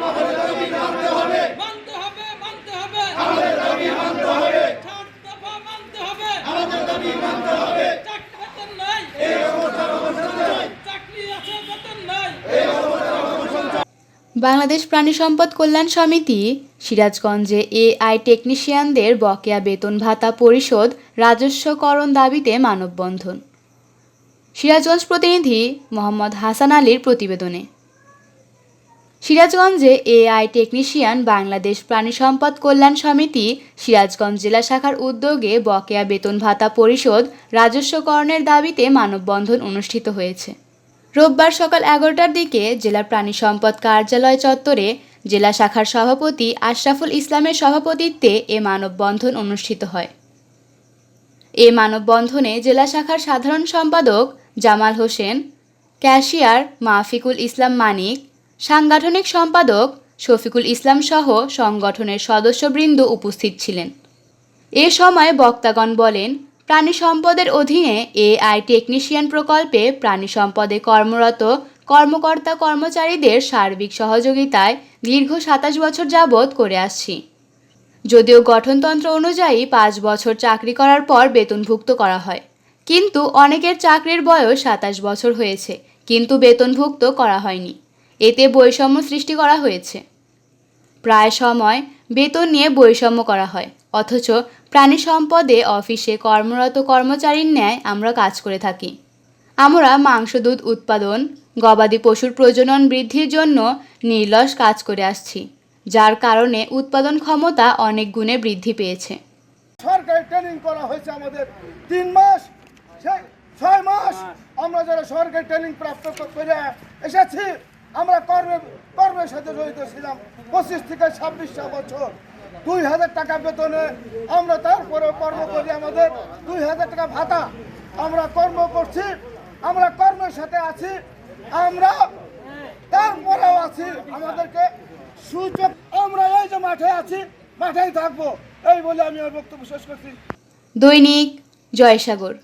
মানতে হবে মানতে হবে। আমাদের দাবি মানতে হবে। চার দফা মানতে হবে। আমাদের দাবি মানতে হবে। চাকরি বেতন নাই। এই অবস্থার অবসান চাই। চাকরি আছে বেতন নাই। বাংলাদেশ প্রাণী সম্পদ কল্যাণ সমিতি সিরাজগঞ্জে এআই টেকনিশিয়ানদের বকেয়া বেতন ভাতা পরিশোধ রাজস্বকরণ দাবিতে মানববন্ধন। সিরাজগঞ্জ প্রতিনিধি মোহাম্মদ হাসান আলীর প্রতিবেদনে। সিরাজগঞ্জে এআই টেকনিশিয়ান বাংলাদেশ প্রাণী সম্পদ কল্যাণ সমিতি সিরাজগঞ্জ জেলা শাখার উদ্যোগে বকেয়া বেতন ভাতা পরিশোধ রাজস্বকরণের দাবিতে মানববন্ধন অনুষ্ঠিত হয়েছে। রোববার সকাল এগারোটার দিকে জেলা প্রাণী সম্পদ কার্যালয় চত্বরে জেলা শাখার সভাপতি আশরাফুল ইসলামের সভাপতিত্বে এ মানববন্ধন অনুষ্ঠিত হয়। এ মানববন্ধনে জেলা শাখার সাধারণ সম্পাদক জামাল হোসেন, ক্যাশিয়ার মাফিকুল ইসলাম মানিক সাংগঠনিক সম্পাদক শফিকুল ইসলাম সহ সংগঠনের সদস্যবৃন্দ উপস্থিত ছিলেন। এ সময় বক্তাগণ বলেন, প্রাণী সম্পদের অধীনে এআই টেকনিশিয়ান প্রকল্পে প্রাণী সম্পদে কর্মরত কর্মকর্তা কর্মচারীদের সার্বিক সহযোগিতায় দীর্ঘ সাতাশ বছর যাবৎ করে আসছি। যদিও গঠনতন্ত্র অনুযায়ী পাঁচ বছর চাকরি করার পর বেতনভুক্ত করা হয়, কিন্তু অনেকের চাকরির বয়স সাতাশ বছর হয়েছে, কিন্তু বেতনভুক্ত করা হয়নি। এতে বৈষম্য সৃষ্টি করা হয়েছে। প্রায় সময় বেতন নিয়ে বৈষম্য করা হয় অথচ প্রাণী সম্পদে অফিসে কর্মরত কর্মচারীর ন্যায় আমরা কাজ করে থাকি। আমরা মাংস দুধ উৎপাদন গবাদি পশুর প্রজনন বৃদ্ধির জন্য নির্লস কাজ করে আসছি যার কারণে উৎপাদন ক্ষমতা অনেক গুণে বৃদ্ধি পেয়েছে। সরকারি ট্রেনিং করা হয়েছে আমাদের তিন মাস ছয় মাস আমরা যারা সরকারি ট্রেনিং প্রাপ্ত করে এসেছি আমরা কর্মে, কর্মের সাথে জড়িত ছিলাম পঁচিশ থেকে ছাব্বিশটা বছর। দুই হাজার টাকা বেতনে আমরা তারপরে কর্ম করি আমাদের দুই হাজার টাকা ভাতা। আমরা কর্ম করছি, আমরা কর্মের সাথে আছি, আমরা তারপরেও আছি, আমাদেরকে সুযোগ আমরা এই যে মাঠে আছি, মাঠেই থাকব। এই বলে আমি আমার বক্তব্য শেষ করছি। দৈনিক জয়সাগর।